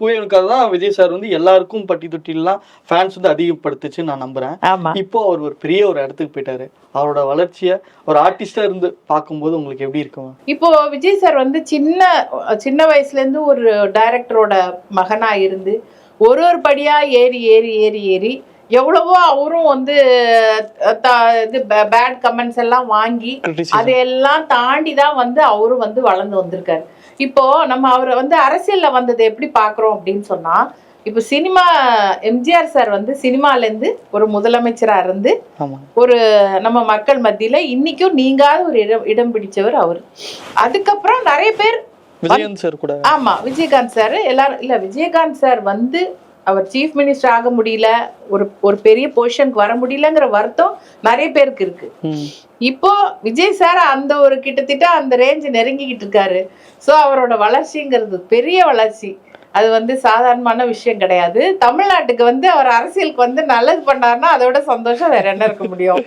புயலுக்காக தான் விஜய் சார் வந்து எல்லாருக்கும் பட்டி தொட்டிலாம் ஃபேன்ஸ் வந்து அதிகப்படுத்துச்சுன்னு நான் நம்புறேன். இப்போ அவர் ஒரு பெரிய ஒரு இடத்துக்கு போயிட்டாரு. அவரோட வளர்ச்சியை ஒரு ஆர்டிஸ்டா இருந்து பார்க்கும்போது உங்களுக்கு எப்படி இருக்கும் இப்போ விஜய் சார் வந்து சின்ன சின்ன வயசுல இருந்து ஒரு டைரக்டரோட மகனா இருந்து ஒரு ஒரு படியா ஏறி ஏறி ஏறி ஏறி எவ்வளவோ அவரும் வந்து இது பேட் கமெண்ட்ஸ் எல்லாம் வாங்கி. அதையெல்லாம் தாண்டி தான் வந்து அவரும் வந்து வளர்ந்து வந்திருக்காரு. இப்போ நம்ம அவரை வந்து அரசியல்ல வந்ததை எப்படி பார்க்குறோம் அப்படின்னு சொன்னா இப்போ சினிமா எம்ஜிஆர் சார் வந்து சினிமால இருந்து ஒரு முதலமைச்சரா இருந்து ஒரு நம்ம மக்கள் மத்தியில இன்னைக்கும் நீங்காத ஒரு இடம் இடம் பிடிச்சவர் அவர். அதுக்கப்புறம் நிறைய பேர் விஜயகாந்த் சார் கூட. ஆமா விஜயகாந்த் சார் எல்லாரும் இல்ல விஜயகாந்த் சார் வந்து அவர் சீஃப் மினிஸ்டர் ஆக முடியல ஒரு ஒரு பெரிய பொசிஷனுக்கு வர முடியலங்கிற வருத்தம் நிறைய பேருக்கு இருக்கு. இப்போ விஜய் சார் அந்த ஒரு கிட்டத்தட்ட அந்த ரேஞ்ச் நெருங்கிக்கிட்டு இருக்காரு. ஸோ அவரோட வளர்ச்சிங்கிறது பெரிய வளர்ச்சி. அது வந்து சாதாரணமான விஷயம் கிடையாது. தமிழ்நாட்டுக்கு வந்து அவர் அரசியலுக்கு வந்து நல்லது பண்ணாருன்னா அதோட சந்தோஷம் வேற என்ன இருக்க முடியும்?